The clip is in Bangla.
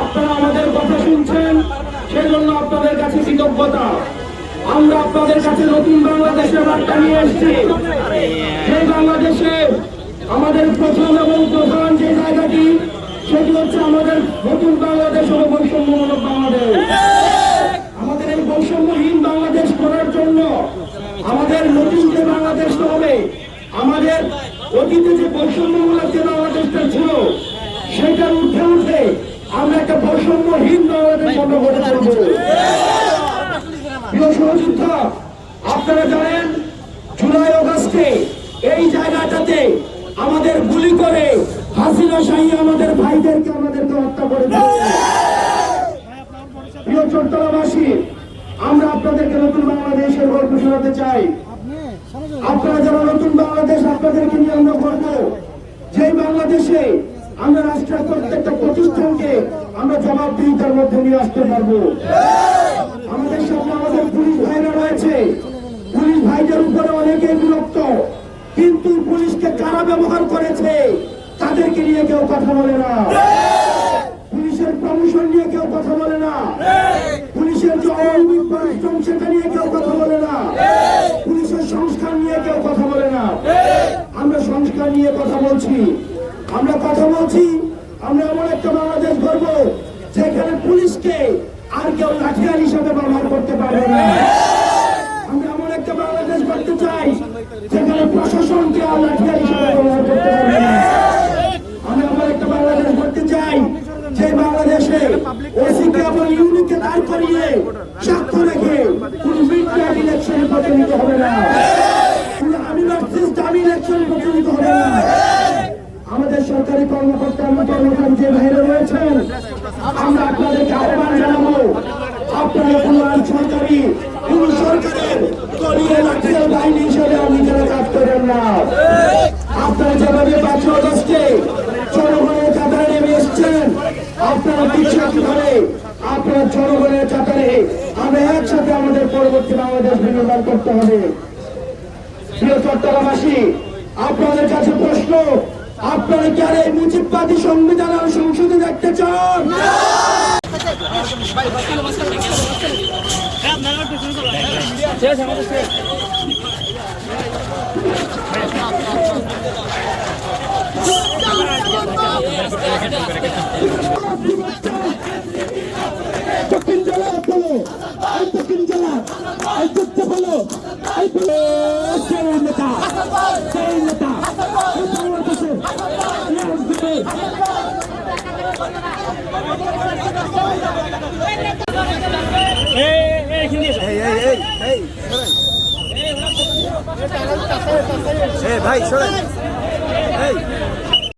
আপনারা আমাদের কথা শুনছেন সেজন্য আপনাদের কাছে কৃতজ্ঞতা। আমরা আপনাদের কাছে নতুন বাংলাদেশের বার্তা নিয়ে এসেছি। সেই বাংলাদেশে আমাদের প্রথম এবং প্রধান যে জায়গাটি সেটি হচ্ছে আমাদের নতুন বাংলাদেশ হলো বৈষম্যমূলক বাংলাদেশ আমাদের এই বৈষম্যহীন বাংলাদেশ করার জন্য আমাদের নতুন যে বাংলাদেশ হবে আমাদের অতীতে যে বৈষম্যমূলক যে বাংলাদেশটা ছিল, সেটার উঠে উঠে আমরা একটা বৈষম্যহীন বাংলাদেশ গঠন করে করব প্রিয় সহযোদ্ধা, আপনারা জানেন, জুলাই অগাস্টে এই জায়গাটাতে আমাদের গুলি করে হাসিনা শাহী আমাদের ভাইদেরকে আমাদেরকে হত্যা করে। প্রিয় চট্টগ্রামবাসী, আমরা আপনাদেরকে নতুন বাংলাদেশের গল্প শোনাতে চাই আপনারা যারা নতুন বাংলাদেশ আপনাদেরকে নিয়ে আমরা করব যেই বাংলাদেশে আমরা রাষ্ট্রের প্রত্যেকটা প্রতিষ্ঠানকে আমরা জবাবদিহিতার মধ্যে নিয়ে আসতে পারব। আমাদের সামনে আমাদের পুলিশ ভাইরা রয়েছে। পুলিশ ভাইদের উপরে অনেকে বিরক্ত, কিন্তু পুলিশকে কারা ব্যবহার করেছে, তাদেরকে নিয়ে কেউ কথা বলে না। পুলিশের প্রমোশন নিয়ে কেউ কথা বলে না। পুলিশের যে অনৈতিক পরিশ্রম, সেটা নিয়ে কেউ কথা বলে না পুলিশের সংস্কার নিয়ে কেউ কথা বলে না আমরা সংস্কার নিয়ে কথা বলছি, আমরা কথা বলছি, আমরা এমন একটা বাংলাদেশ গড়ব যেখানে পুলিশকে আর কেউ লাঠিয়াল হিসাবে ব্যবহার করতে পারবে না। আমরা এমন একটা বাংলাদেশ করতে চাই যেখানে প্রশাসনকে আর লাঠিয়াল হিসাবে ব্যবহার করতে পারবে না। আমরা এমন একটা বাংলাদেশ করতে চাই যে বাংলাদেশে ওসিকে এবং ইউনিকে দাঁড় করিয়ে রেখে কোন ইলেকশনে হবে না। আমি ভার্সেস দামি ইলেকশনে প্রতিনিধিত হবে না আমাদের সরকারি কর্মকর্তা এবং কর্মচারী যে বাইরে রয়েছেন আমরা আপনাদেরকে আহ্বান জানাব। আপনারা কোন সরকারি, কোন সরকারের দলীয় লাঠিয়াল বাহিনী হিসেবে নিজেরা কাজ করেন না। আপনারা যেভাবে পাঁচই অগস্টে জনগণের কাতারে নেমে এসছেন, আপনারা পিছিয়ে ধরে আপনারা জনগণের কাতারে আমরা একসাথে আমাদের পরবর্তী বাংলাদেশ বিনির্মাণ করতে হবে। প্রিয় চট্টগ্রামবাসী, আপনাদের কাছে প্রশ্ন আপনারা কি আর এই সংবিধান আর সংসদে দেখতে চান। জেলা যুক্ত বলো সেই নেতা নেতা এই বাংলাদেশে এই রাজনীতি এই ভাই শোনেন